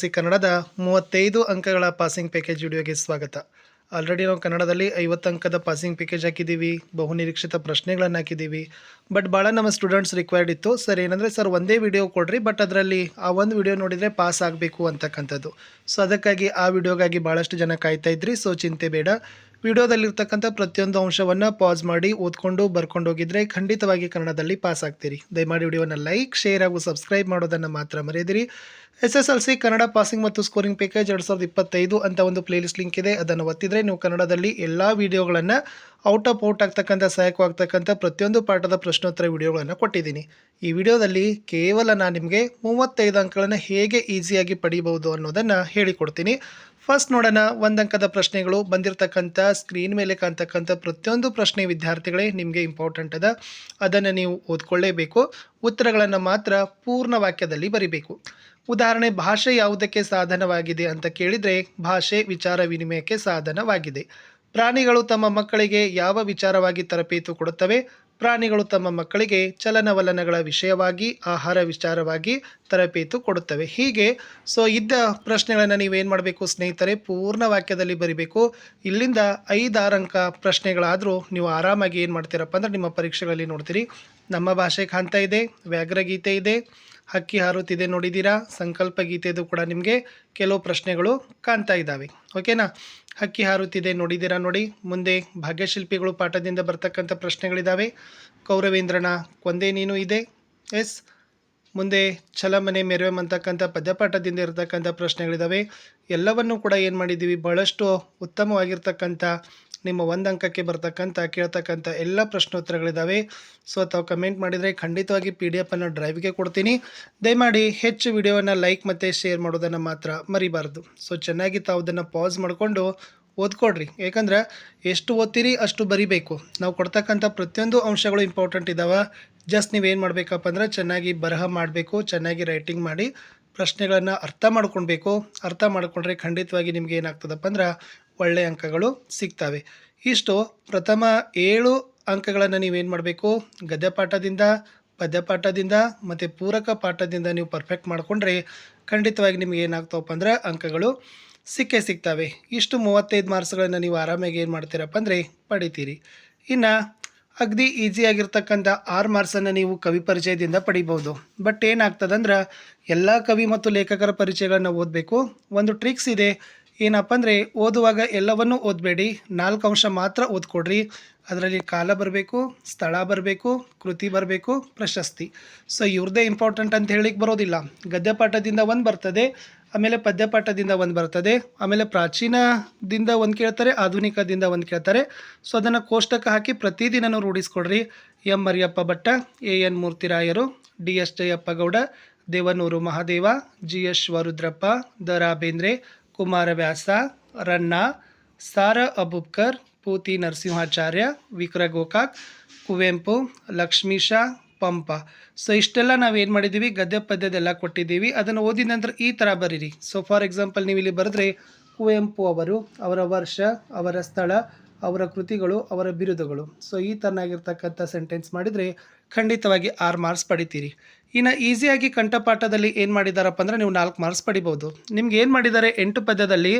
C ಕನ್ನಡದ ಮೂವತ್ತೈದು ಅಂಕಗಳ ಪಾಸಿಂಗ್ ಪ್ಯಾಕೇಜ್ ವಿಡಿಯೋಗೆ ಸ್ವಾಗತ. ಆಲ್ರೆಡಿ ನಾವು ಕನ್ನಡದಲ್ಲಿ ಐವತ್ತು ಅಂಕದ ಪಾಸಿಂಗ್ ಪ್ಯಾಕೇಜ್ ಹಾಕಿದ್ದೀವಿ ಬಹುನಿರೀಕ್ಷಿತ ಪ್ರಶ್ನೆಗಳನ್ನು ಹಾಕಿದ್ದೀವಿ. ಬಟ್ ಭಾಳ ನಮ್ಮ ಸ್ಟೂಡೆಂಟ್ಸ್ ರಿಕ್ವೈರ್ಡ್ ಇತ್ತು. ಸರ್, ಏನಂದರೆ ಸರ್, ಒಂದೇ ವಿಡಿಯೋ ಕೊಡ್ರಿ, ಬಟ್ ಅದರಲ್ಲಿ ಆ ಒಂದು ವಿಡಿಯೋ ನೋಡಿದರೆ ಪಾಸ್ ಆಗಬೇಕು ಅಂತಕ್ಕಂಥದ್ದು. ಸೊ ಅದಕ್ಕಾಗಿ ಆ ವಿಡಿಯೋಗಾಗಿ ಭಾಳಷ್ಟು ಜನ ಕಾಯ್ತಾ ಇದ್ರಿ ಸೊ ಚಿಂತೆ ಬೇಡ. ವಿಡಿಯೋದಲ್ಲಿರ್ತಕ್ಕಂಥ ಪ್ರತಿಯೊಂದು ಅಂಶವನ್ನು ಪಾಸ್ ಮಾಡಿ ಓದ್ಕೊಂಡು ಬರ್ಕೊಂಡು ಹೋಗಿದ್ರೆ ಖಂಡಿತವಾಗಿ ಕನ್ನಡದಲ್ಲಿ ಪಾಸ್ ಆಗ್ತೀರಿ. ದಯಮಾಡಿ ವಿಡಿಯೋನ ಲೈಕ್ ಶೇರ್ ಹಾಗೂ ಸಬ್ಸ್ಕ್ರೈಬ್ ಮಾಡೋದನ್ನು ಮಾತ್ರ ಮರೆಯದಿರಿ. S S L C Kannada passing ಮತ್ತು ಸ್ಕೋರಿಂಗ್ ಪ್ಯಾಕೇಜ್ ಎರಡು ಸಾವಿರದ ಇಪ್ಪತ್ತೈದು ಅಂತ ಒಂದು ಪ್ಲೇಲಿಸ್ಟ್ ಲಿಂಕ್ ಇದೆ. ಅದನ್ನು ಒತ್ತಿದ್ರೆ ನೀವು ಕನ್ನಡದಲ್ಲಿ ಎಲ್ಲ ವಿಡಿಯೋಗಳನ್ನು ಔಟ್ ಆಫ್ ಔಟ್ ಆಗ್ತಕ್ಕಂಥ ಸಹಾಯಕವಾಗ್ತಕ್ಕಂಥ ಪ್ರತಿಯೊಂದು ಪಾಠದ ಪ್ರಶ್ನೋತ್ತರ ವಿಡಿಯೋಗಳನ್ನು ಕೊಟ್ಟಿದ್ದೀನಿ. ಈ ವಿಡಿಯೋದಲ್ಲಿ ಕೇವಲ ನಾನು ನಿಮಗೆ ಮೂವತ್ತೈದು ಅಂಕಗಳನ್ನು ಹೇಗೆ ಈಸಿಯಾಗಿ ಪಡಿಬಹುದು ಅನ್ನೋದನ್ನು ಹೇಳಿಕೊಡ್ತೀನಿ. ಫಸ್ಟ್ ನೋಡೋಣ ಒಂದಂಕದ ಪ್ರಶ್ನೆಗಳು ಬಂದಿರತಕ್ಕಂಥ ಸ್ಕ್ರೀನ್ ಮೇಲೆ ಕಾಣ್ತಕ್ಕಂಥ ಪ್ರತಿಯೊಂದು ಪ್ರಶ್ನೆ ವಿದ್ಯಾರ್ಥಿಗಳೇ ನಿಮಗೆ ಇಂಪಾರ್ಟೆಂಟ್ ಅದ. ಅದನ್ನು ನೀವು ಓದ್ಕೊಳ್ಳೇಬೇಕು. ಉತ್ತರಗಳನ್ನು ಮಾತ್ರ ಪೂರ್ಣ ವಾಕ್ಯದಲ್ಲಿ ಬರಿಬೇಕು. ಉದಾಹರಣೆ, ಭಾಷೆ ಯಾವುದಕ್ಕೆ ಸಾಧನವಾಗಿದೆ ಅಂತ ಕೇಳಿದರೆ ಭಾಷೆ ವಿಚಾರ ವಿನಿಮಯಕ್ಕೆ ಸಾಧನವಾಗಿದೆ. ಪ್ರಾಣಿಗಳು ತಮ್ಮ ಮಕ್ಕಳಿಗೆ ಯಾವ ವಿಚಾರವಾಗಿ ತರಬೇತು ಕೊಡುತ್ತವೆ? ಪ್ರಾಣಿಗಳು ತಮ್ಮ ಮಕ್ಕಳಿಗೆ ಚಲನವಲನಗಳ ವಿಷಯವಾಗಿ, ಆಹಾರ ವಿಚಾರವಾಗಿ ತರಬೇತು ಕೊಡುತ್ತವೆ. ಹೀಗೆ ಸೊ ಇದ್ದ ಪ್ರಶ್ನೆಗಳನ್ನು ನೀವೇನು ಮಾಡಬೇಕು ಸ್ನೇಹಿತರೆ? ಪೂರ್ಣ ವಾಕ್ಯದಲ್ಲಿ ಬರಿಬೇಕು. ಇಲ್ಲಿಂದ ಐದಾರು ಅಂಕ ಪ್ರಶ್ನೆಗಳಾದರೂ ನೀವು ಆರಾಮಾಗಿ ಏನು ಮಾಡ್ತೀರಪ್ಪ ಅಂದ್ರೆ ನಿಮ್ಮ ಪರೀಕ್ಷೆಗಳಲ್ಲಿ ನೋಡ್ತೀರಿ. ನಮ್ಮ ಭಾಷೆ ಕಾಣ್ತಾ ಇದೆ ವ್ಯಾಘ್ರಗೀತೆ ಇದೆ, ಹಕ್ಕಿ ಹಾರುತ್ತಿದೆ ನೋಡಿದ್ದೀರಾ? ಸಂಕಲ್ಪ ಗೀತೆದು ಕೂಡ ನಿಮಗೆ ಕೆಲವು ಪ್ರಶ್ನೆಗಳು ಕಾಣ್ತಾ ಇದ್ದಾವೆ. ಓಕೆನಾ ಹಕ್ಕಿ ಹಾರುತ್ತಿದೆ ನೋಡಿದ್ದೀರಾ ನೋಡಿ, ಮುಂದೆ ಭಾಗ್ಯಶಿಲ್ಪಿಗಳು ಪಾಠದಿಂದ ಬರ್ತಕ್ಕಂಥ ಪ್ರಶ್ನೆಗಳಿದ್ದಾವೆ ಕೌರವೇಂದ್ರನ ಕೊಂದೆ ನೀನು ಇದೆ. ಎಸ್ ಮುಂದೆ ಛಲಮನೆ ಮೆರವೆಮ್ ಅಂತಕ್ಕಂಥ ಪದ್ಯಪಾಠದಿಂದ ಇರತಕ್ಕಂಥ ಪ್ರಶ್ನೆಗಳಿದ್ದಾವೆ ಎಲ್ಲವನ್ನು ಕೂಡ ಏನು ಮಾಡಿದ್ದೀವಿ? ಬಹಳಷ್ಟು ಉತ್ತಮವಾಗಿರ್ತಕ್ಕಂಥ, ನಿಮ್ಮ ಒಂದು ಅಂಕಕ್ಕೆ ಬರ್ತಕ್ಕಂಥ, ಕೇಳ್ತಕ್ಕಂಥ ಎಲ್ಲ ಪ್ರಶ್ನೋತ್ತರಗಳಿದ್ದಾವೆ ಸೊ ತಾವು ಕಮೆಂಟ್ ಮಾಡಿದರೆ ಖಂಡಿತವಾಗಿ ಪಿ ಡಿ ಎಫನ್ನು ಡ್ರೈವ್ಗೆ ಕೊಡ್ತೀನಿ. ದಯಮಾಡಿ ಹೆಚ್ಚು ವಿಡಿಯೋವನ್ನು ಲೈಕ್ ಮತ್ತು ಶೇರ್ ಮಾಡೋದನ್ನು ಮಾತ್ರ ಮರಿಬಾರ್ದು. ಸೊ ಚೆನ್ನಾಗಿ ತಾವು ಅದನ್ನು ಪಾಸ್ ಮಾಡಿಕೊಂಡು ಓದ್ಕೊಡ್ರಿ. ಯಾಕಂದ್ರೆ ಎಷ್ಟು ಓದ್ತೀರಿ ಅಷ್ಟು ಬರಿಬೇಕು. ನಾವು ಕೊಡ್ತಕ್ಕಂಥ ಪ್ರತಿಯೊಂದು ಅಂಶಗಳು ಇಂಪಾರ್ಟೆಂಟ್ ಇದ್ದಾವೆ ಜಸ್ಟ್ ನೀವೇನು ಮಾಡಬೇಕಪ್ಪ ಅಂದ್ರೆ ಚೆನ್ನಾಗಿ ಬರಹ ಮಾಡಬೇಕು, ಚೆನ್ನಾಗಿ ರೈಟಿಂಗ್ ಮಾಡಿ ಪ್ರಶ್ನೆಗಳನ್ನು ಅರ್ಥ ಮಾಡ್ಕೊಳ್ಬೇಕು. ಅರ್ಥ ಮಾಡಿಕೊಂಡ್ರೆ ಖಂಡಿತವಾಗಿ ನಿಮ್ಗೆ ಏನಾಗ್ತದಪ್ಪ ಅಂದ್ರೆ ಒಳ್ಳೆಯ ಅಂಕಗಳು ಸಿಗ್ತವೆ. ಇಷ್ಟು ಪ್ರಥಮ ಏಳು ಅಂಕಗಳನ್ನು ನೀವೇನು ಮಾಡಬೇಕು? ಗದ್ಯ ಪಾಠದಿಂದ ಪದ್ಯಪಾಠದಿಂದ ಮತ್ತು ಪೂರಕ ಪಾಠದಿಂದ ನೀವು ಪರ್ಫೆಕ್ಟ್ ಮಾಡಿಕೊಂಡ್ರೆ ಖಂಡಿತವಾಗಿ ನಿಮ್ಗೆ ಏನಾಗ್ತಾವಪ್ಪ ಅಂದ್ರೆ ಅಂಕಗಳು ಸಿಕ್ಕೇ ಸಿಗ್ತವೆ. ಇಷ್ಟು ಮೂವತ್ತೈದು ಮಾರ್ಕ್ಸ್ಗಳನ್ನು ನೀವು ಆರಾಮಾಗಿ ಏನು ಮಾಡ್ತೀರಪ್ಪ ಅಂದರೆ ಪಡಿತೀರಿ. ಇನ್ನು ಅಗದಿ ಈಸಿಯಾಗಿರ್ತಕ್ಕಂಥ ಆರು ಮಾರ್ಕ್ಸನ್ನು ನೀವು ಕವಿ ಪರಿಚಯದಿಂದ ಪಡಿಬೋದು ಬಟ್ ಏನಾಗ್ತದಂದ್ರೆ ಎಲ್ಲ ಕವಿ ಮತ್ತು ಲೇಖಕರ ಪರಿಚಯಗಳನ್ನು ಓದಬೇಕು. ಒಂದು ಟ್ರಿಕ್ಸ್ ಇದೆ. ಏನಪ್ಪ ಅಂದರೆ ಓದುವಾಗ ಎಲ್ಲವನ್ನೂ ಓದಬೇಡಿ. ನಾಲ್ಕು ಅಂಶ ಮಾತ್ರ ಓದ್ಕೊಡ್ರಿ. ಅದರಲ್ಲಿ ಕಾಲ ಬರಬೇಕು, ಸ್ಥಳ ಬರಬೇಕು, ಕೃತಿ ಬರಬೇಕು, ಪ್ರಶಸ್ತಿ. ಸೊ ಇವ್ರದ್ದೇ ಇಂಪಾರ್ಟೆಂಟ್ ಅಂತ ಹೇಳಿಕ್ಕೆ ಬರೋದಿಲ್ಲ. ಗದ್ಯಪಾಠದಿಂದ ಒಂದು ಬರ್ತದೆ. ಆಮೇಲೆ ಪದ್ಯಪಾಠದಿಂದ ಒಂದು ಬರ್ತದೆ, ಆಮೇಲೆ ಪ್ರಾಚೀನದಿಂದ ಒಂದು ಕೇಳ್ತಾರೆ, ಆಧುನಿಕದಿಂದ ಒಂದು ಕೇಳ್ತಾರೆ. ಸೊ ಅದನ್ನು ಕೋಷ್ಟಕ ಹಾಕಿ ಪ್ರತಿದಿನನೂ ರೂಢಿಸ್ಕೊಡ್ರಿ M Mariyappa Bhatta A N ಮೂರ್ತಿರಾಯರು D S Jayappa Gowda Devanur Mahadeva G S ವರುದ್ರಪ್ಪ Da Ra Bendre Kumaravyasa, Ranna, Sara Abubakar, ಪೂತಿ ನರಸಿಂಹಾಚಾರ್ಯ ವಿಕ್ರ ಗೋಕಾಕ್ ಕುವೆಂಪು, ಲಕ್ಷ್ಮೀಶ ಪಂಪ. ಸೊ ಇಷ್ಟೆಲ್ಲ ನಾವು ಏನು ಮಾಡಿದ್ದೀವಿ ಗದ್ಯ ಪದ್ಯದೆಲ್ಲ ಕೊಟ್ಟಿದ್ದೀವಿ ಅದನ್ನು ಓದಿದ ನಂತರ ಈ ಥರ ಬರೀರಿ. ಸೊ ಫಾರ್ ಎಕ್ಸಾಂಪಲ್ ನೀವು ಇಲ್ಲಿ ಬರೆದ್ರೆ ಕುವೆಂಪು ಅವರು, ಅವರ ವರ್ಷ, ಅವರ ಸ್ಥಳ, ಅವರ ಕೃತಿಗಳು, ಅವರ ಬಿರುದುಗಳು. ಸೊ ಈ ಥರನಾಗಿರ್ತಕ್ಕಂಥ ಸೆಂಟೆನ್ಸ್ ಮಾಡಿದರೆ ಖಂಡಿತವಾಗಿ ಆರು ಮಾರ್ಕ್ಸ್ ಪಡಿತೀರಿ. ಇನ್ನು ಈಸಿಯಾಗಿ ಕಂಠಪಾಠದಲ್ಲಿ ಏನು ಮಾಡಿದಾರಪ್ಪ ಅಂದರೆ ನೀವು ನಾಲ್ಕು ಮಾರ್ಕ್ಸ್ ಪಡಿಬೋದು ನಿಮ್ಗೆ ಏನು ಮಾಡಿದ್ದಾರೆ ಎಂಟು ಪದ್ಯದಲ್ಲಿ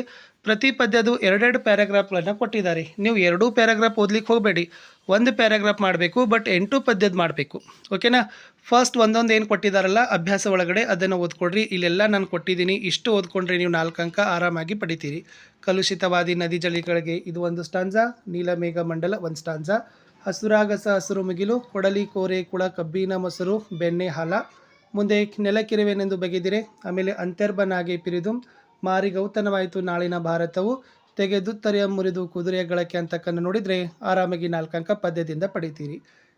ಪ್ರತಿ ಪದ್ಯದು ಎರಡೆರಡು ಪ್ಯಾರಾಗ್ರಾಫ್ಗಳನ್ನು ಕೊಟ್ಟಿದ್ದಾರೆ. ನೀವು ಎರಡೂ ಪ್ಯಾರಾಗ್ರಾಫ್ ಓದ್ಲಿಕ್ಕೆ ಹೋಗಬೇಡಿ. ಒಂದು ಪ್ಯಾರಾಗ್ರಾಫ್ ಮಾಡಬೇಕು, ಬಟ್ ಎಂಟು ಪದ್ಯದ ಮಾಡಬೇಕು. ಓಕೆನಾ ಫಸ್ಟ್ ಒಂದೊಂದು ಏನು ಕೊಟ್ಟಿದ್ದಾರಲ್ಲ ಅಭ್ಯಾಸ ಒಳಗಡೆ ಅದನ್ನು ಓದ್ಕೊಡ್ರಿ ಇಲ್ಲೆಲ್ಲ ನಾನು ಕೊಟ್ಟಿದ್ದೀನಿ ಇಷ್ಟು ಓದ್ಕೊಂಡ್ರೆ ನೀವು ನಾಲ್ಕು ಅಂಕ ಆರಾಮಾಗಿ ಪಡಿತೀರಿ. ಕಲುಷಿತವಾದಿ ನದಿ ಜಳಿಗಳಿಗೆ ಇದು ಒಂದು ಸ್ಟಾನ್ಜಾ ನೀಲಮೇಘ ಮಂಡಲ ಒಂದು ಸ್ಟಾನ್ಜಾ ಹಸುರಾಗಸ ಹಸಿರು ಮುಗಿಲು, ಕೊಡಲಿ ಕೋರೆ, ಕುಳ, ಕಬ್ಬಿನ, ಮೊಸರು, ಬೆಣ್ಣೆ, ಹಾಲ. ಮುಂದೆ ನೆಲಕಿರುವೆನೆಂದು ಬಗೆದಿರೆ, ಆಮೇಲೆ ಅಂತರ್ಬನಾಗೆ ಪಿರಿದು, ಮಾರಿ ಗೌತನವಾಯಿತು ನಾಳಿನ ಭಾರತವು. ತೆಗೆದುತ್ತರೆಯ ಮುರಿದು ಕುದುರೆಯ ಗಳಕೆ ಅಂತಕ್ಕನ್ನು ನೋಡಿದರೆ ಆರಾಮಾಗಿ ನಾಲ್ಕಂಕ ಪದ್ಯದಿಂದ ಪಡಿತೀರಿ.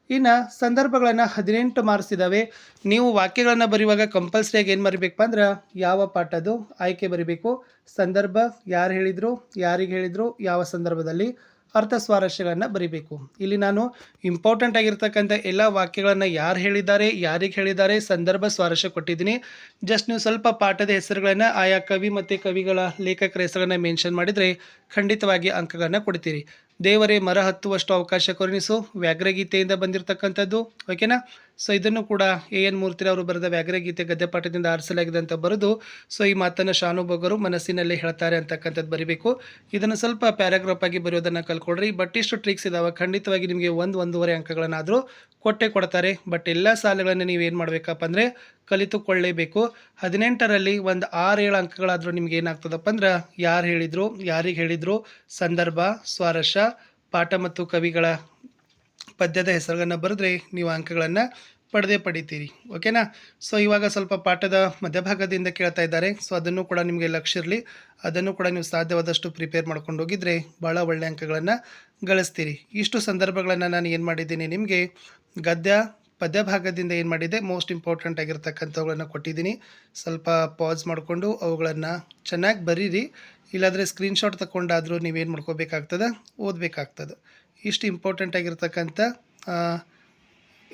ಇನ್ನು ಸಂದರ್ಭಗಳನ್ನು ಹದಿನೆಂಟು ಮಾರ್ಕ್ಸ್ ಇದ್ದಾವೆ ನೀವು ವಾಕ್ಯಗಳನ್ನು ಬರೆಯುವಾಗ ಕಂಪಲ್ಸರಿಯಾಗಿ ಏನು ಮರಿಬೇಕು ಅಂದ್ರೆ ಯಾವ ಪಾಠದ್ದು ಆಯ್ಕೆ ಬರಿಬೇಕು, ಸಂದರ್ಭ ಯಾರು ಹೇಳಿದರು, ಯಾರಿಗೆ ಹೇಳಿದರು, ಯಾವ ಸಂದರ್ಭದಲ್ಲಿ. ಅರ್ಥ ಸ್ವಾರಸ್ಯಗಳನ್ನು ಬರಿಬೇಕು. ಇಲ್ಲಿ ನಾನು ಇಂಪಾರ್ಟೆಂಟ್ ಆಗಿರ್ತಕ್ಕಂಥ ಎಲ್ಲ ವಾಕ್ಯಗಳನ್ನು ಯಾರು ಹೇಳಿದ್ದಾರೆ, ಯಾರಿಗೆ ಹೇಳಿದ್ದಾರೆ ಸಂದರ್ಭ ಸ್ವಾರಸ್ಯ ಕೊಟ್ಟಿದ್ದೀನಿ. ಜಸ್ಟ್ ನೀವು ಸ್ವಲ್ಪ ಪಾಠದ ಹೆಸರುಗಳನ್ನು ಆಯಾ ಕವಿ ಮತ್ತು ಕವಿಗಳ ಲೇಖಕರ ಹೆಸರನ್ನು ಮೆನ್ಷನ್ ಮಾಡಿದರೆ ಖಂಡಿತವಾಗಿ ಅಂಕಗಳನ್ನು ಕೊಡ್ತೀರಿ. ದೇವರೇ, ಮರ ಹತ್ತುವಷ್ಟು ಅವಕಾಶ ಕೊರಣಿಸು. ವ್ಯಾಘ್ರಗೀತೆಯಿಂದ ಬಂದಿರತಕ್ಕಂಥದ್ದು ಓಕೆನಾ ಸೊ ಇದನ್ನು ಕೂಡ ಎ ಎನ್ ಮೂರ್ತಿರವರು ಬರೆದ ವ್ಯಾಘ್ರಗೀತೆ ಗದ್ಯಪಾಠದಿಂದ ಆರಿಸಲಾಗಿದೆ ಅಂತ ಬರೆದು ಸೊ ಈ ಮಾತನ್ನು ಶಾನುಭೋಗರು ಮನಸ್ಸಿನಲ್ಲಿ ಹೇಳ್ತಾರೆ ಅಂತಕ್ಕಂಥದ್ದು ಬರಿಬೇಕು. ಇದನ್ನು ಸ್ವಲ್ಪ ಪ್ಯಾರಾಗ್ರಾಫ್ ಆಗಿ ಬರೆಯೋದನ್ನು ಕಲ್ಕೊಡ್ರಿ ಬಟ್ ಇಷ್ಟು ಟ್ರಿಕ್ಸ್ ಇದಾವೆ. ಖಂಡಿತವಾಗಿ ನಿಮಗೆ ಒಂದು ಒಂದೂವರೆ ಅಂಕಗಳನ್ನಾದರೂ ಕೊಟ್ಟೆ ಕೊಡ್ತಾರೆ. ಬಟ್, ಎಲ್ಲ ಸಾಲುಗಳನ್ನು ಏನು ಮಾಡಬೇಕಪ್ಪ ಅಂದರೆ ಕಲಿತುಕೊಳ್ಳೇಬೇಕು. ಹದಿನೆಂಟರಲ್ಲಿ ಒಂದು ಆರು ಏಳು ಅಂಕಗಳಾದರೂ ನಿಮ್ಗೆ ಏನಾಗ್ತದಪ್ಪ ಅಂದ್ರೆ ಯಾರು ಹೇಳಿದರು, ಯಾರಿಗೆ ಹೇಳಿದರು ಸಂದರ್ಭ, ಸ್ವಾರಸ್ಯ, ಪಾಠ ಮತ್ತು ಕವಿಗಳ ಪದ್ಯದ ಹೆಸರುಗಳನ್ನು ಬರೆದ್ರೆ ನೀವು ಅಂಕಗಳನ್ನು ಪಡೆದೇ ಪಡಿತೀರಿ. ಓಕೆನಾ? ಸೊ ಇವಾಗ ಸ್ವಲ್ಪ ಪಾಠದ ಮಧ್ಯಭಾಗದಿಂದ ಕೇಳ್ತಾ ಇದ್ದಾರೆ. ಸೊ ಅದನ್ನು ಕೂಡ ನಿಮಗೆ ಲಕ್ಷ್ಯ ಇರಲಿ. ಅದನ್ನು ಕೂಡ ನೀವು ಸಾಧ್ಯವಾದಷ್ಟು ಪ್ರಿಪೇರ್ ಮಾಡ್ಕೊಂಡು ಹೋಗಿದ್ರೆ ಭಾಳ ಒಳ್ಳೆಯ ಅಂಕಗಳನ್ನು ಗಳಿಸ್ತೀರಿ. ಇಷ್ಟು ಸಂದರ್ಭಗಳನ್ನು ನಾನು ಏನು ಮಾಡಿದ್ದೀನಿ ನಿಮಗೆ? ಗದ್ಯ ಪದ್ಯ ಭಾಗದಿಂದ ಏನು ಮಾಡಿದೆ? ಮೋಸ್ಟ್ ಇಂಪಾರ್ಟೆಂಟ್ ಆಗಿರ್ತಕ್ಕಂಥವುಗಳನ್ನು ಕೊಟ್ಟಿದ್ದೀನಿ. ಸ್ವಲ್ಪ ಪಾಸ್ ಮಾಡಿಕೊಂಡು ಅವುಗಳನ್ನು ಚೆನ್ನಾಗಿ ಬರೀರಿ. ಇಲ್ಲಾಂದರೆ ಸ್ಕ್ರೀನ್ಶಾಟ್ ತಗೊಂಡಾದರೂ ನೀವೇನು ಮಾಡ್ಕೋಬೇಕಾಗ್ತದೆ? ಓದಬೇಕಾಗ್ತದೆ. ಇಷ್ಟು ಇಂಪಾರ್ಟೆಂಟ್ ಆಗಿರ್ತಕ್ಕಂಥ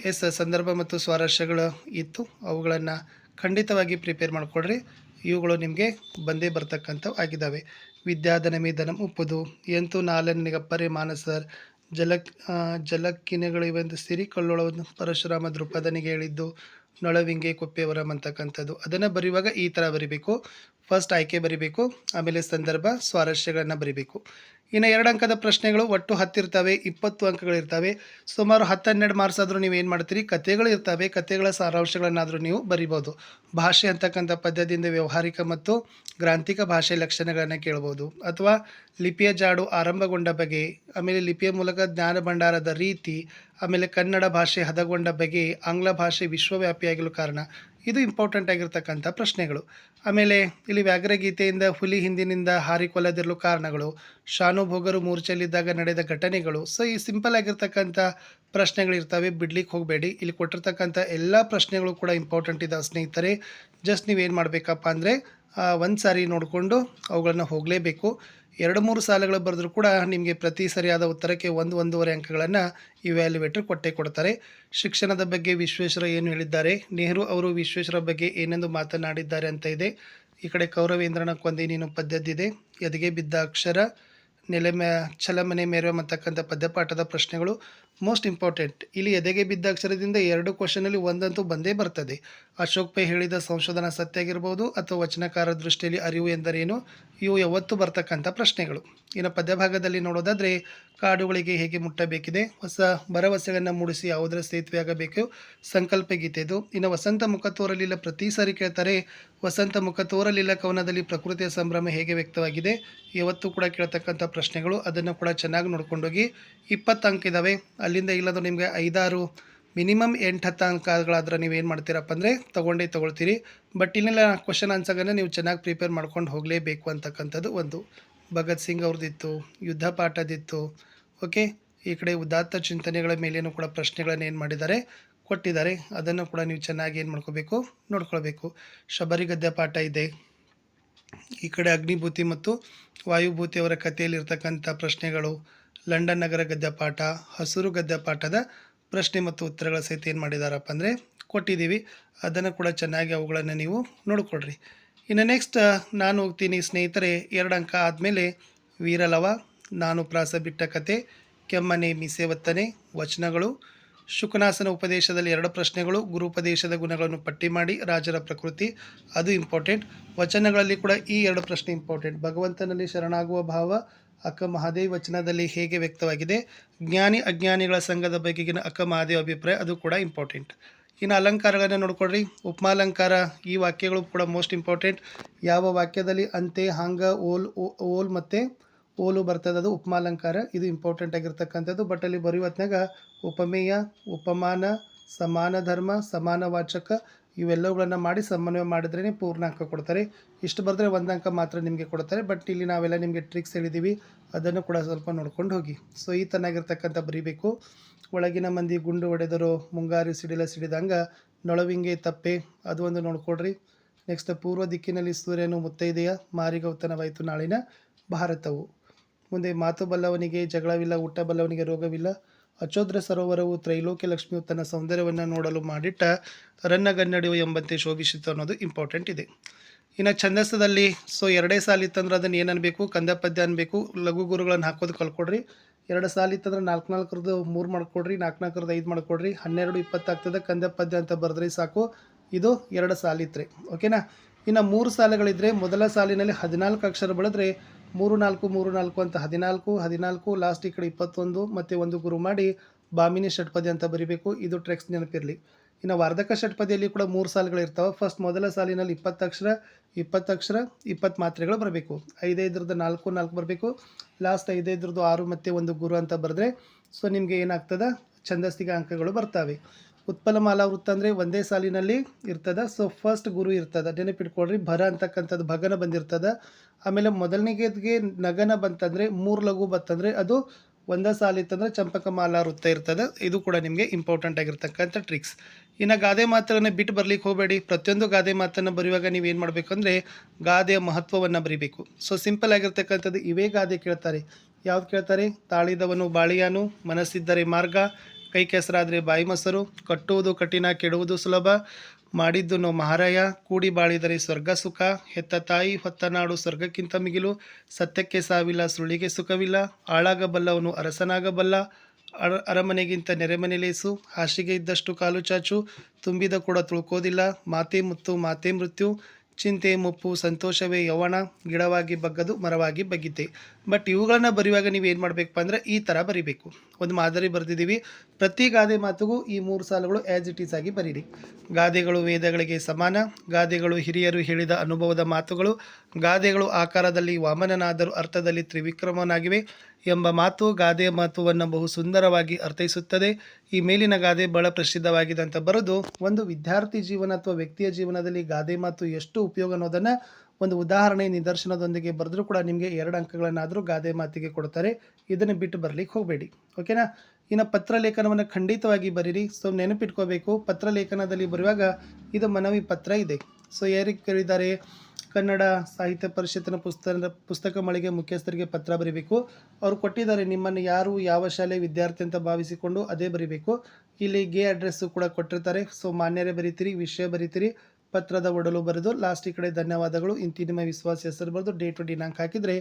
ಎಸ್, ಸಂದರ್ಭ ಮತ್ತು ಸ್ವಾರಸ್ಯಗಳು ಇತ್ತು. ಅವುಗಳನ್ನು ಖಂಡಿತವಾಗಿ ಪ್ರಿಪೇರ್ ಮಾಡಿಕೊಡ್ರಿ. ಇವುಗಳು ನಿಮಗೆ ಬಂದೇ ಬರ್ತಕ್ಕಂಥವು ಆಗಿದ್ದಾವೆ. ವಿದ್ಯಾಧನಮಿ, ಧನಂ, ಉಪ್ಪುದು, ಎಂತು ನಾಲನಿಗಪ್ಪರೆ ಮಾನಸರ್ ಜಲಕ್ ಜಲಕ್ಕಿನಗಳಿವೆ ಜಲಕ್ಕಿನೆಗಳು ಇವೆಂದು ಸಿರಿ ಕಲ್ಲೊಳವನ್ನು ಪರಶುರಾಮ ದೃಪದನಿಗೆ ಹೇಳಿದ್ದು, ನೊಳವಿಂಗೆ ಕುಪ್ಪೆವರಂ ಅಂತಕ್ಕಂಥದ್ದು ಅದನ್ನು ಬರೆಯುವಾಗ ಈ ಥರ ಬರಿಬೇಕು. ಫಸ್ಟ್ ಆಯ್ಕೆ ಬರಿಬೇಕು, ಆಮೇಲೆ ಸಂದರ್ಭ ಸ್ವಾರಸ್ಯಗಳನ್ನು ಬರಿಬೇಕು. ಇನ್ನು ಎರಡು ಅಂಕದ ಪ್ರಶ್ನೆಗಳು ಒಟ್ಟು ಹತ್ತಿರ್ತವೆ, ಇಪ್ಪತ್ತು ಅಂಕಗಳಿರ್ತವೆ. ಸುಮಾರು ಹತ್ತು ಹನ್ನೆರಡು ಮಾರ್ಕ್ಸ್ ಆದರೂ ನೀವು ಏನು ಮಾಡ್ತೀರಿ? ಕಥೆಗಳು ಇರ್ತವೆ, ಕಥೆಗಳ ಸಾರಾಂಶಗಳನ್ನಾದರೂ ನೀವು ಬರಿಬೋದು. ಭಾಷೆ ಅಂತಕ್ಕಂಥ ಪದ್ಯದಿಂದ ವ್ಯವಹಾರಿಕ ಮತ್ತು ಗ್ರಾಂಥಿಕ ಭಾಷೆ ಲಕ್ಷಣಗಳನ್ನು ಕೇಳ್ಬೋದು. ಅಥವಾ ಲಿಪಿಯ ಜಾಡು ಆರಂಭಗೊಂಡ ಬಗೆ, ಆಮೇಲೆ ಲಿಪಿಯ ಮೂಲಕ ಜ್ಞಾನ ಭಂಡಾರದ ರೀತಿ, ಆಮೇಲೆ ಕನ್ನಡ ಭಾಷೆ ಹದಗೊಂಡ ಬಗೆ, ಆಂಗ್ಲ ಭಾಷೆ ವಿಶ್ವವ್ಯಾಪಿಯಾಗಲು ಕಾರಣ. ಇದು ಇಂಪಾರ್ಟೆಂಟ್ ಆಗಿರ್ತಕ್ಕಂಥ ಪ್ರಶ್ನೆಗಳು. ಆಮೇಲೆ ಇಲ್ಲಿ ವ್ಯಾಘ್ರಗೀತೆಯಿಂದ ಹುಲಿ ಹಿಂದಿನಿಂದ ಹಾರಿಕೊಲ್ಲದಿರಲು ಕಾರಣಗಳು ಶಾನುಭೋಗರು ಮೂರ್ಛೆಯಲ್ಲಿದ್ದಾಗ ನಡೆದ ಘಟನೆಗಳು. ಸೊ ಈ ಸಿಂಪಲ್ ಆಗಿರ್ತಕ್ಕಂಥ ಪ್ರಶ್ನೆಗಳಿರ್ತವೆ. ಬಿಡ್ಲಿಕ್ಕೆ ಹೋಗಬೇಡಿ. ಇಲ್ಲಿ ಕೊಟ್ಟಿರ್ತಕ್ಕಂಥ ಎಲ್ಲ ಪ್ರಶ್ನೆಗಳು ಕೂಡ ಇಂಪಾರ್ಟೆಂಟ್ ಇದ್ದಾವೆ ಸ್ನೇಹಿತರೆ. ಜಸ್ಟ್ ನೀವೇನು ಮಾಡಬೇಕಪ್ಪ ಅಂದರೆ ಒಂದು ಸಾರಿ ನೋಡಿಕೊಂಡು ಅವುಗಳನ್ನು ಹೋಗಲೇಬೇಕು. ಎರಡು, ಮೂರು ಸಾಲಗಳು ಬರೆದ್ರೂ ಕೂಡ ನಿಮಗೆ ಪ್ರತಿ ಸರಿಯಾದ ಉತ್ತರಕ್ಕೆ ಒಂದು, ಒಂದೂವರೆ ಅಂಕಗಳನ್ನು ಇವ್ಯಾಲ್ಯುವೇಟರ್ ಕೊಟ್ಟೇ ಕೊಡ್ತಾರೆ. ಶಿಕ್ಷಣದ ಬಗ್ಗೆ ವಿಶ್ವೇಶ್ವರ ಏನು ಹೇಳಿದ್ದಾರೆ? ನೆಹರು ಅವರು ವಿಶ್ವೇಶ್ವರ ಬಗ್ಗೆ ಏನೆಂದು ಮಾತನಾಡಿದ್ದಾರೆ ಅಂತ ಇದೆ. ಈ ಕಡೆ ಕೌರವೇಂದ್ರನ ಕೊಂದೇನೇನು ನೀನು ಪದ್ಯದ್ದಿದೆ ಎದೆಗೆ ಬಿದ್ದ ಅಕ್ಷರ ನೆಲೆ ಮೇ ಛಲಮನೆ ಮೇರೆ ಅಂತಕ್ಕಂಥ ಪದ್ಯಪಾಠದ ಪ್ರಶ್ನೆಗಳು ಮೋಸ್ಟ್ ಇಂಪಾರ್ಟೆಂಟ್ ಇಲ್ಲಿ ಎದೆಗೆ ಬಿದ್ದ ಅಕ್ಷರದಿಂದ ಎರಡು ಕ್ವಶನಲ್ಲಿ ಒಂದಂತೂ ಬಂದೇ ಬರ್ತದೆ. ಅಶೋಕ್ ಪೈ ಹೇಳಿದ ಸಂಶೋಧನಾ ಸತ್ಯ ಆಗಿರ್ಬೋದು ಅಥವಾ ವಚನಕಾರ ದೃಷ್ಟಿಯಲ್ಲಿ ಅರಿವು ಎಂದರೇನು? ಇವು ಯಾವತ್ತೂ ಬರ್ತಕ್ಕಂಥ ಪ್ರಶ್ನೆಗಳು. ಇನ್ನು ಪದ್ಯಭಾಗದಲ್ಲಿ ನೋಡೋದಾದರೆ ಕಾಡುಗಳಿಗೆ ಹೇಗೆ ಮುಟ್ಟಬೇಕಿದೆ? ಹೊಸ ಭರವಸೆಗಳನ್ನು ಮೂಡಿಸಿ ಯಾವುದರ ಸೇತುವೆಯಾಗಬೇಕು? ಸಂಕಲ್ಪ ಗೀತೆದು. ಇನ್ನು ವಸಂತ ಮುಖ ತೋರಲಿಲ್ಲ ಪ್ರತಿ ಸಾರಿ ಕೇಳ್ತಾರೆ. ವಸಂತ ಮುಖ ತೋರಲಿಲ್ಲ ಕವನದಲ್ಲಿ ಪ್ರಕೃತಿಯ ಸಂಭ್ರಮ ಹೇಗೆ ವ್ಯಕ್ತವಾಗಿದೆ? ಇವತ್ತು ಕೂಡ ಕೇಳ್ತಕ್ಕಂಥ ಪ್ರಶ್ನೆಗಳು ಅದನ್ನು ಕೂಡ ಚೆನ್ನಾಗಿ ನೋಡ್ಕೊಂಡೋಗಿ ಇಪ್ಪತ್ತು ಅಂಕ ಇದ್ದಾವೆ ಅಲ್ಲಿಂದ ಇಲ್ಲದ ನಿಮಗೆ ಐದಾರು, ಮಿನಿಮಮ್ ಎಂಟು ಹತ್ತು ಅಂಕಗಳಾದ್ರೆ ನೀವೇನು ಮಾಡ್ತೀರಪ್ಪ ಅಂದರೆ ತೊಗೊಂಡೇ ತೊಗೊಳ್ತೀರಿ. ಬಟ್ ಇನ್ನೆಲ್ಲ ಕ್ವಶನ್ ಆನ್ಸರ್ಗಳನ್ನ ನೀವು ಚೆನ್ನಾಗಿ ಪ್ರಿಪೇರ್ ಮಾಡ್ಕೊಂಡು ಹೋಗಲೇಬೇಕು ಅಂತಕ್ಕಂಥದ್ದು ಒಂದು ಭಗತ್ ಸಿಂಗ್ ಅವ್ರದ್ದಿತ್ತು, ಯುದ್ಧ ಪಾಠದಿತ್ತು ಓಕೆ ಈ ಕಡೆ ಉದಾತ್ತ ಚಿಂತನೆಗಳ ಮೇಲೇನು ಕೂಡ ಪ್ರಶ್ನೆಗಳನ್ನು ಏನು ಮಾಡಿದ್ದಾರೆ, ಕೊಟ್ಟಿದ್ದಾರೆ. ಅದನ್ನು ಕೂಡ ನೀವು ಚೆನ್ನಾಗಿ ಏನು ಮಾಡ್ಕೋಬೇಕು, ನೋಡ್ಕೊಳ್ಬೇಕು. ಶಬರಿ ಗದ್ಯ ಪಾಠ ಇದೆ. ಈ ಕಡೆ ಅಗ್ನಿಭೂತಿ ಮತ್ತು ವಾಯುಭೂತಿಯವರ ಕಥೆಯಲ್ಲಿರ್ತಕ್ಕಂಥ ಪ್ರಶ್ನೆಗಳು, ಲಂಡನ್ ನಗರ ಗದ್ಯ ಪಾಠ, ಹಸಿರು ಗದ್ಯ ಪಾಠದ ಪ್ರಶ್ನೆ ಮತ್ತು ಉತ್ತರಗಳ ಸಹಿತ ಏನು ಮಾಡಿದಾರಪ್ಪ ಅಂದರೆ ಕೊಟ್ಟಿದ್ದೀವಿ. ಅದನ್ನು ಕೂಡ ಚೆನ್ನಾಗಿ ಅವುಗಳನ್ನು ನೀವು ನೋಡಿಕೊಡ್ರಿ ಇನ್ನು ನೆಕ್ಸ್ಟ್ ನಾನು ಹೋಗ್ತೀನಿ ಸ್ನೇಹಿತರೆ, ಎರಡು ಅಂಕ ಆದಮೇಲೆ ವೀರಲವ, ನಾನು ಪ್ರಾಸ ಬಿಟ್ಟ ಕತೆ, ಕೆಮ್ಮನೆ ಮೀಸೆವತ್ತನೆ ವಚನಗಳು, ಶುಕನಾಸನ ಉಪದೇಶದಲ್ಲಿ ಎರಡು ಪ್ರಶ್ನೆಗಳು, ಗುರುಪದೇಶದ ಗುಣಗಳನ್ನು ಪಟ್ಟಿ ಮಾಡಿ ರಾಜರ ಪ್ರಕೃತಿ, ಅದು ಇಂಪಾರ್ಟೆಂಟ್ ವಚನಗಳಲ್ಲಿ ಕೂಡ ಈ ಎರಡು ಪ್ರಶ್ನೆ ಇಂಪಾರ್ಟೆಂಟ್ ಭಗವಂತನಲ್ಲಿ ಶರಣಾಗುವ ಭಾವ, ಅಕ್ಕ ಮಹಾದೇವಿ ವಚನದಲ್ಲಿ ಹೇಗೆ ವ್ಯಕ್ತವಾಗಿದೆ, ಜ್ಞಾನಿ ಅಜ್ಞಾನಿಗಳ ಸಂಘದ ಬಗೆಗಿನ ಅಕ್ಕ ಮಹಾದೇವ್ ಅಭಿಪ್ರಾಯ, ಅದು ಕೂಡ ಇಂಪಾರ್ಟೆಂಟ್ ಇನ್ನು ಅಲಂಕಾರಗಳನ್ನು ನೋಡ್ಕೊಳ್ರಿ. ಉಪಮಾಲಂಕಾರ ಈ ವಾಕ್ಯಗಳು ಕೂಡ ಮೋಸ್ಟ್ ಇಂಪಾರ್ಟೆಂಟ್ ಯಾವ ವಾಕ್ಯದಲ್ಲಿ ಅಂತೆ, ಹಾಂಗ, ಓಲ್ ಓಲ್ ಮತ್ತು ಓಲು ಬರ್ತದೆ ಅದು ಉಪಮಾಲಂಕಾರ. ಇದು ಇಂಪಾರ್ಟೆಂಟ್ ಆಗಿರ್ತಕ್ಕಂಥದ್ದು. ಬಟ್ ಅಲ್ಲಿ ಬರೆಯುವತ್ನಾಗ ಉಪಮೇಯ, ಉಪಮಾನ, ಸಮಾನ ಧರ್ಮ, ಸಮಾನ ವಾಚಕ ಇವೆಲ್ಲವುಗಳನ್ನು ಮಾಡಿ ಸಮನ್ವಯ ಮಾಡಿದ್ರೇ ಪೂರ್ಣ ಅಂಕ ಕೊಡ್ತಾರೆ. ಇಷ್ಟು ಬರೆದ್ರೆ ಒಂದು ಅಂಕ ಮಾತ್ರ ನಿಮಗೆ ಕೊಡ್ತಾರೆ. ಬಟ್ ಇಲ್ಲಿ ನಾವೆಲ್ಲ ನಿಮಗೆ ಟ್ರಿಕ್ಸ್ ಹೇಳಿದ್ದೀವಿ ಅದನ್ನು ಕೂಡ ಸ್ವಲ್ಪ ನೋಡ್ಕೊಂಡು ಹೋಗಿ. ಸೊ ಈ ತನ್ನಾಗಿರ್ತಕ್ಕಂಥ ಬರೀಬೇಕು. ಒಳಗಿನ ಮಂದಿ ಗುಂಡು ಹೊಡೆದರು ಮುಂಗಾರಿ ಸಿಡಿಲ ಸಿಡಿದಂಗ ನೊಳವಿಂಗೆ ತಪ್ಪೆ. ಅದು ಒಂದು ನೋಡ್ಕೊಡ್ರಿ ನೆಕ್ಸ್ಟ್ ಪೂರ್ವ ದಿಕ್ಕಿನಲ್ಲಿ ಸೂರ್ಯನು ಮುತ್ತೈದೆಯ ಮಾರಿಗೌತನವಾಯಿತು ನಾಳಿನ ಭಾರತವು. ಮುಂದೆ ಮಾತು ಬಲ್ಲವನಿಗೆ ಜಗಳವಿಲ್ಲ, ಊಟ ಬಲ್ಲವನಿಗೆ ರೋಗವಿಲ್ಲ. ಅಚೋದ್ರ ಸರೋವರವು ತ್ರೈಲೋಕ್ಯ ಲಕ್ಷ್ಮಿಯು ತನ್ನ ಸೌಂದರ್ಯವನ್ನು ನೋಡಲು ಮಾಡಿಟ್ಟ ರನ್ನಗನ್ನಡಿಯು ಎಂಬಂತೆ ಶೋಭಿಸಿತು ಅನ್ನೋದು ಇಂಪಾರ್ಟೆಂಟ್ ಇದೆ. ಇನ್ನು ಛಂದಸ್ಸದಲ್ಲಿ ಸೊ ಎರಡೇ ಸಾಲ ಇತ್ತಂದ್ರೆ ಅದನ್ನು ಏನು ಕಂದ ಪದ್ಯ ಅನ್ಬೇಕು? ಲಘು ಗುರುಗಳನ್ನು ಹಾಕೋದು ಕಲ್ಕೊಡ್ರಿ ಎರಡು ಸಾಲ ಇತ್ತಂದ್ರೆ ನಾಲ್ಕು ನಾಲ್ಕರದ್ದು ಮೂರು ಮಾಡಿಕೊಡ್ರಿ, ನಾಲ್ಕು ನಾಲ್ಕರದ್ದು ಐದು ಮಾಡಿಕೊಡ್ರಿ, ಹನ್ನೆರಡು ಇಪ್ಪತ್ತಾಗ್ತದೆ ಕಂದ ಪದ್ಯ ಅಂತ ಬರೆದ್ರಿ ಸಾಕು. ಇದು ಎರಡು ಸಾಲಿತ್ರಿ ಓಕೆನಾ? ಇನ್ನು ಮೂರು ಸಾಲುಗಳಿದ್ರೆ ಮೊದಲ ಸಾಲಿನಲ್ಲಿ ಹದಿನಾಲ್ಕು ಅಕ್ಷರ ಬೆಳೆದ್ರೆ ಮೂರು ನಾಲ್ಕು ಮೂರು ನಾಲ್ಕು ಅಂತ ಹದಿನಾಲ್ಕು ಹದಿನಾಲ್ಕು ಲಾಸ್ಟ್ ಈ ಕಡೆ ಇಪ್ಪತ್ತೊಂದು, ಮತ್ತು ಒಂದು ಗುರು ಮಾಡಿ ಬಾಮಿನಿ ಷಟ್ಪದಿ ಅಂತ ಬರಿಬೇಕು. ಇದು ಟ್ರೆಕ್ಸ್ ನೆನಪಿರಲಿ. ಇನ್ನು ವಾರ್ಧಕ ಷಟ್ಪದಿಯಲ್ಲಿ ಕೂಡ ಮೂರು ಸಾಲುಗಳು ಇರ್ತಾವೆ. ಫಸ್ಟ್ ಮೊದಲ ಸಾಲಿನಲ್ಲಿ ಇಪ್ಪತ್ತು ಅಕ್ಷರ, ಇಪ್ಪತ್ತು ಮಾತ್ರೆಗಳು ಬರಬೇಕು. ಐದೈದ್ರದ್ದು ನಾಲ್ಕು ನಾಲ್ಕು ಬರಬೇಕು. ಲಾಸ್ಟ್ ಐದೈದ್ರದ್ದು ಆರು ಮತ್ತು ಒಂದು ಗುರು ಅಂತ ಬರೆದ್ರೆ ಸೊ ನಿಮಗೆ ಏನಾಗ್ತದೆ? ಛಂದಸ್ತಿಗೆ ಅಂಕಗಳು ಬರ್ತವೆ. ಉತ್ಪಲ ಮಾಲಾ ವೃತ್ತ ಅಂದರೆ ಒಂದೇ ಸಾಲಿನಲ್ಲಿ ಇರ್ತದೆ. ಸೊ ಫಸ್ಟ್ ಗುರು ಇರ್ತದೆ. ನೆನಪಿಟ್ಕೊಳ್ರಿ, ಭರ ಅಂತಕ್ಕಂಥದ್ದು ಭಗನ ಬಂದಿರ್ತದೆ. ಆಮೇಲೆ ಮೊದಲನೇಗೆ ನಗನ ಬಂತಂದರೆ ಮೂರು ಲಘು ಬಂತಂದರೆ ಅದು ಒಂದೇ ಸಾಲಿತ್ತಂದ್ರೆ ಚಂಪಕ ಮಾಲಾ ವೃತ್ತ ಇರ್ತದೆ. ಇದು ಕೂಡ ನಿಮಗೆ ಇಂಪಾರ್ಟೆಂಟ್ ಆಗಿರ್ತಕ್ಕಂಥ ಟ್ರಿಕ್ಸ್ ಇನ್ನು ಗಾದೆ ಮಾತುಗಳನ್ನ ಬಿಟ್ಟು ಬರ್ಲಿಕ್ಕೆ ಹೋಗಬೇಡಿ. ಪ್ರತಿಯೊಂದು ಗಾದೆ ಮಾತನ್ನು ಬರೆಯುವಾಗ ನೀವು ಏನು ಮಾಡಬೇಕು ಅಂದರೆ ಗಾದೆಯ ಮಹತ್ವವನ್ನು ಬರಿಬೇಕು. ಸೊ ಸಿಂಪಲ್ ಆಗಿರ್ತಕ್ಕಂಥದ್ದು ಇವೇ ಗಾದೆ ಕೇಳ್ತಾರೆ. ಯಾವ್ದು ಕೇಳ್ತಾರೆ? ತಾಳಿದವನು ಬಾಳಿಯಾನು, ಮನಸ್ಸಿದ್ದರೆ ಮಾರ್ಗ, ಕೈ ಕೆಸರಾದರೆ ಬಾಯಿ ಮೊಸರು, ಕಟ್ಟುವುದು ಕಠಿಣ, ಕೆಡುವುದು ಸುಲಭ ಮಾಡಿದ್ದು ನೋ ಮಹಾರಾಯ. ಕೂಡಿ ಬಾಳಿದರೆ ಸ್ವರ್ಗ ಸುಖ. ಹೆತ್ತ ತಾಯಿ ಹೊತ್ತ ನಾಡು ಸ್ವರ್ಗಕ್ಕಿಂತ ಮಿಗಿಲು. ಸತ್ಯಕ್ಕೆ ಸಾವಿಲ್ಲ, ಸುಳ್ಳಿಗೆ ಸುಖವಿಲ್ಲ. ಆಳಾಗಬಲ್ಲವನು ಅರಸನಾಗಬಲ್ಲ. ಅರ, ಅರಮನೆಗಿಂತ ನೆರೆಮನೆ ಲೇಸು. ಹಾಸಿಗೆ ಇದ್ದಷ್ಟು ಕಾಲು ಚಾಚು. ತುಂಬಿದ ಕೂಡ ತುಳ್ಕೋದಿಲ್ಲ. ಮಾತೆ ಮುತ್ತು, ಮಾತೆ ಮೃತ್ಯು. ಚಿಂತೆ, ಮುಪ್ಪು, ಸಂತೋಷವೇ ಯೌವನ. ಗಿಡವಾಗಿ ಬಗ್ಗದು, ಮರವಾಗಿ ಬಗ್ಗಿತೆ. ಬಟ್ ಇವುಗಳನ್ನ ಬರೆಯುವಾಗ ನೀವು ಏನು ಮಾಡಬೇಕಪ್ಪ ಅಂದರೆ ಈ ಥರ ಬರಿಬೇಕು. ಒಂದು ಮಾದರಿ ಬರೆದಿದ್ದೀವಿ. ಪ್ರತಿ ಗಾದೆ ಮಾತುಗೂ ಈ ಮೂರು ಸಾಲುಗಳು ಆ್ಯಸ್ ಇಟ್ ಈಸ್ ಆಗಿ ಬರೀರಿ. ಗಾದೆಗಳು ವೇದಗಳಿಗೆ ಸಮಾನ, ಗಾದೆಗಳು ಹಿರಿಯರು ಹೇಳಿದ ಅನುಭವದ ಮಾತುಗಳು, ಗಾದೆಗಳು ಆಕಾರದಲ್ಲಿ ವಾಮನನಾದರೂ ಅರ್ಥದಲ್ಲಿ ತ್ರಿವಿಕ್ರಮನಾಗಿವೆ ಎಂಬ ಮಾತು ಗಾದೆಯ ಮಾತುವನ್ನು ಬಹು ಸುಂದರವಾಗಿ ಅರ್ಥೈಸುತ್ತದೆ. ಈ ಮೇಲಿನ ಗಾದೆ ಬಹಳ ಪ್ರಸಿದ್ಧವಾಗಿದೆ ಅಂತ ಬರೆದು ಒಂದು ವಿದ್ಯಾರ್ಥಿ ಜೀವನ ಅಥವಾ ವ್ಯಕ್ತಿಯ ಜೀವನದಲ್ಲಿ ಗಾದೆ ಮಾತು ಎಷ್ಟು ಉಪಯೋಗ ಅನ್ನೋದನ್ನು ಒಂದು ಉದಾಹರಣೆ ನಿದರ್ಶನದೊಂದಿಗೆ ಬರೆದ್ರೂ ಕೂಡ ನಿಮಗೆ ಎರಡು ಅಂಕಗಳನ್ನಾದರೂ ಗಾದೆ ಮಾತಿಗೆ ಕೊಡ್ತಾರೆ. ಇದನ್ನು ಬಿಟ್ಟು ಬರಲಿಕ್ಕೆ ಹೋಗಬೇಡಿ. ಓಕೆನಾ ಇನ್ನು ಪತ್ರ ಲೇಖನವನ್ನು ಖಂಡಿತವಾಗಿ ಬರೀರಿ. ಸೊ ನೆನಪಿಟ್ಕೋಬೇಕು. ಪತ್ರ ಲೇಖನದಲ್ಲಿ ಬರುವಾಗ ಇದು ಮನವಿ ಪತ್ರ ಇದೆ. ಸೊ ಯಾರಿಗೆ ಕೇಳಿದ್ದಾರೆ? ಕನ್ನಡ ಸಾಹಿತ್ಯ ಪರಿಷತ್ತಿನ ಪುಸ್ತಕ ಪುಸ್ತಕ ಮಳಿಗೆ ಮುಖ್ಯಸ್ಥರಿಗೆ ಪತ್ರ ಬರೀಬೇಕು. ಅವರು ಕೊಟ್ಟಿದ್ದಾರೆ. ನಿಮ್ಮನ್ನು ಯಾರು ಯಾವ ಶಾಲೆ ವಿದ್ಯಾರ್ಥಿ ಅಂತ ಭಾವಿಸಿಕೊಂಡು ಅದೇ ಬರೀಬೇಕು. ಇಲ್ಲಿ ಗೆ ಅಡ್ರೆಸ್ಸು ಕೂಡ ಕೊಟ್ಟಿರ್ತಾರೆ. ಸೊ ಮಾನ್ಯರೇ ಬರೀತೀರಿ, ವಿಷಯ ಬರೀತೀರಿ. ಪತ್ರದ ಒಡಲು ಬರೆದು, ಲಾಸ್ಟ್ ಈ ಕಡೆ ಧನ್ಯವಾದಗಳು. ಇಂತಿ ನಿಮ್ಮ ವಿಶ್ವಾಸ ಹೆಸರು ಬರೆದು, ಡೇ ಟು ದಿನಾಂಕ ಹಾಕಿದರೆ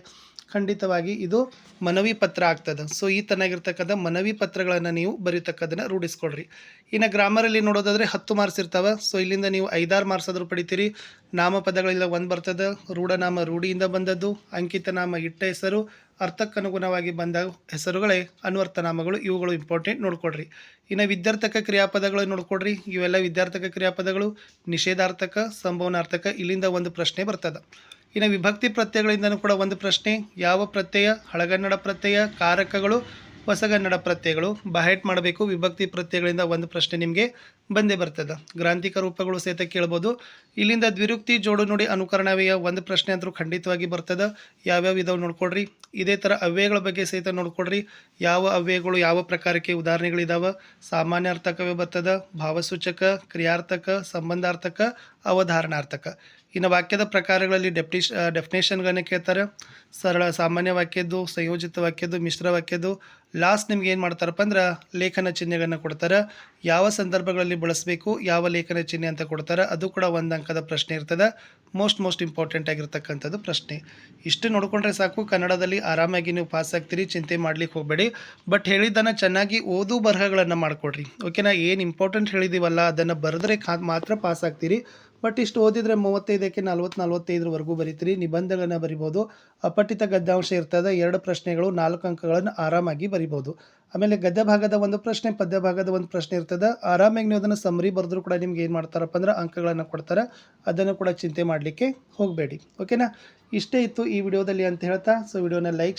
ಖಂಡಿತವಾಗಿ ಇದು ಮನವಿ ಪತ್ರ ಆಗ್ತದೆ. ಸೊ ಈ ತನಗಿರ್ತಕ್ಕಂಥ ಮನವಿ ಪತ್ರಗಳನ್ನು ನೀವು ಬರೀತಕ್ಕದನ್ನು ರೂಢಿಸ್ಕೊಳ್ರಿ. ಇನ್ನು ಗ್ರಾಮರಲ್ಲಿ ನೋಡೋದಾದರೆ ಹತ್ತು ಮಾರ್ಕ್ಸ್ ಇರ್ತವೆ. ಸೊ ಇಲ್ಲಿಂದ ನೀವು ಐದಾರು ಮಾರ್ಕ್ಸ್ ಆದರೂ ಪಡಿತೀರಿ. ನಾಮಪದಗಳಿಂದ ಒಂದು ಬರ್ತದೆ. ರೂಢನಾಮ ರೂಢಿಯಿಂದ ಬಂದದ್ದು. ಅಂಕಿತ ನಾಮ ಇಟ್ಟ ಹೆಸರು. ಅರ್ಥಕ್ಕನುಗುಣವಾಗಿ ಬಂದ ಹೆಸರುಗಳೇ ಅನ್ವರ್ಥ ನಾಮಗಳು ಇವುಗಳು ಇಂಪಾರ್ಟೆಂಟ್ ನೋಡ್ಕೊಡ್ರಿ. ಇನ್ನು ವಿದ್ಯಾರ್ಥಕ ಕ್ರಿಯಾಪದಗಳು ನೋಡ್ಕೊಡ್ರಿ. ಇವೆಲ್ಲ ವಿದ್ಯಾರ್ಥಕ ಕ್ರಿಯಾಪದಗಳು ನಿಷೇಧಾರ್ಥಕ, ಸಂಭವನಾರ್ಥಕ ಇಲ್ಲಿಂದ ಒಂದು ಪ್ರಶ್ನೆ ಬರ್ತದೆ. ಇನ್ನು ವಿಭಕ್ತಿ ಪ್ರತ್ಯಯಗಳಿಂದನೂ ಕೂಡ ಒಂದು ಪ್ರಶ್ನೆ. ಯಾವ ಪ್ರತ್ಯಯ? ಹಳಗನ್ನಡ ಪ್ರತ್ಯಯ, ಕಾರಕಗಳು ಹೊಸಗನ್ನಡ ಪ್ರತ್ಯಯಗಳು, ಬಹೆಟ್ ಮಾಡಬೇಕು, ವಿಭಕ್ತಿ ಪ್ರತ್ಯಯಗಳಿಂದ ಒಂದು ಪ್ರಶ್ನೆ ನಿಮಗೆ ಬಂದೇ ಬರ್ತದೆ. ಗ್ರಾಂಥಿಕ ರೂಪಗಳು ಸಹಿತ ಕೇಳ್ಬೋದು. ಇಲ್ಲಿಂದ ದ್ವಿರುಕ್ತಿ ಜೋಡು ನೋಡಿ ಅನುಕರಣವೆಯ ಒಂದು ಪ್ರಶ್ನೆ ಅಂದರೂ ಖಂಡಿತವಾಗಿ ಬರ್ತದೆ. ಯಾವ್ಯಾವ ಇದಾವೆ ನೋಡ್ಕೊಡ್ರಿ. ಇದೇ ಥರ ಅವ್ಯಯಗಳ ಬಗ್ಗೆ ಸಹಿತ ನೋಡ್ಕೊಡ್ರಿ. ಯಾವ ಅವ್ಯಯಗಳು ಯಾವ ಪ್ರಕಾರಕ್ಕೆ ಉದಾಹರಣೆಗಳಿದಾವೆ. ಸಾಮಾನ್ಯ ಅರ್ಥಕವೇ ಬರ್ತದೆ, ಭಾವಸೂಚಕ, ಕ್ರಿಯಾರ್ಥಕ, ಸಂಬಂಧಾರ್ಥಕ, ಅವಧಾರಣಾರ್ಥಕ. ಇನ್ನು ವಾಕ್ಯದ ಪ್ರಕಾರಗಳಲ್ಲಿ ಡೆಪ್ಟಿಶ್ ಡೆಫಿನೇಷನ್ಗಳನ್ನ ಕೇಳ್ತಾರೆ. ಸರಳ ಸಾಮಾನ್ಯ ವಾಕ್ಯದ್ದು, ಸಂಯೋಜಿತ ವಾಕ್ಯದ್ದು, ಮಿಶ್ರ ವಾಕ್ಯದ್ದು ಲಾಸ್ಟ್ ನಿಮ್ಗೆ ಏನು ಮಾಡ್ತಾರಪ್ಪ ಅಂದ್ರೆ ಲೇಖನ ಚಿಹ್ನೆಗಳನ್ನು ಕೊಡ್ತಾರೆ. ಯಾವ ಸಂದರ್ಭಗಳಲ್ಲಿ ಬಳಸಬೇಕು, ಯಾವ ಲೇಖನ ಚಿಹ್ನೆ ಅಂತ ಕೊಡ್ತಾರೆ ಅದು ಕೂಡ ಒಂದು ಅಂಕದ ಪ್ರಶ್ನೆ ಇರ್ತದೆ. ಮೋಸ್ಟ್ ಮೋಸ್ಟ್ ಇಂಪಾರ್ಟೆಂಟ್ ಆಗಿರ್ತಕ್ಕಂಥದ್ದು ಪ್ರಶ್ನೆ. ಇಷ್ಟು ನೋಡಿಕೊಂಡ್ರೆ ಸಾಕು, ಕನ್ನಡದಲ್ಲಿ ಆರಾಮಾಗಿ ನೀವು ಪಾಸ್ ಆಗ್ತೀರಿ, ಚಿಂತೆ ಮಾಡ್ಲಿಕ್ಕೆ ಹೋಗಬೇಡಿ. ಬಟ್ ಹೇಳಿದ್ದನ್ನು ಚೆನ್ನಾಗಿ ಓದು ಬರಹಗಳನ್ನು ಮಾಡಿಕೊಡ್ರಿ. ಓಕೆನಾ ಏನು ಇಂಪಾರ್ಟೆಂಟ್ ಹೇಳಿದ್ದೀವಲ್ಲ ಅದನ್ನು ಬರೆದ್ರೆ ಕಾ, ಮಾತ್ರ ಪಾಸ್ ಆಗ್ತೀರಿ. ಬಟ್ ಇಷ್ಟು ಓದಿದರೆ ಮೂವತ್ತೈದಕ್ಕೆ ನಲ್ವತ್ತು, ನಲ್ವತ್ತೈದರವರೆಗೂ ಬರೀತೀರಿ ನಿಬಂಧಗಳನ್ನು ಬರಿಬೋದು. ಅಪಠಿತ ಗದ್ದಾಂಶ ಇರ್ತದೆ, ಎರಡು ಪ್ರಶ್ನೆಗಳು, ನಾಲ್ಕು ಅಂಕಗಳನ್ನು ಆರಾಮಾಗಿ ಬರಿಬೋದು. ಆಮೇಲೆ ಗದ್ಯ ಭಾಗದ ಒಂದು ಪ್ರಶ್ನೆ, ಪದ್ಯ ಭಾಗದ ಒಂದು ಪ್ರಶ್ನೆ ಇರ್ತದೆ. ಆರಾಮಾಗಿ ನೀವು ಅದನ್ನು ಸಮರಿ ಬರೆದ್ರು ಕೂಡ ನಿಮ್ಗೆ ಏನು ಮಾಡ್ತಾರಪ್ಪ ಅಂದ್ರೆ ಅಂಕಗಳನ್ನು ಕೊಡ್ತಾರೆ. ಅದನ್ನು ಕೂಡ ಚಿಂತೆ ಮಾಡಲಿಕ್ಕೆ ಹೋಗಬೇಡಿ. ಓಕೆನಾ ಇಷ್ಟೇ ಇತ್ತು ಈ ವಿಡಿಯೋದಲ್ಲಿ ಅಂತ ಹೇಳ್ತಾ ಸೊ ವಿಡಿಯೋನ ಲೈಕ್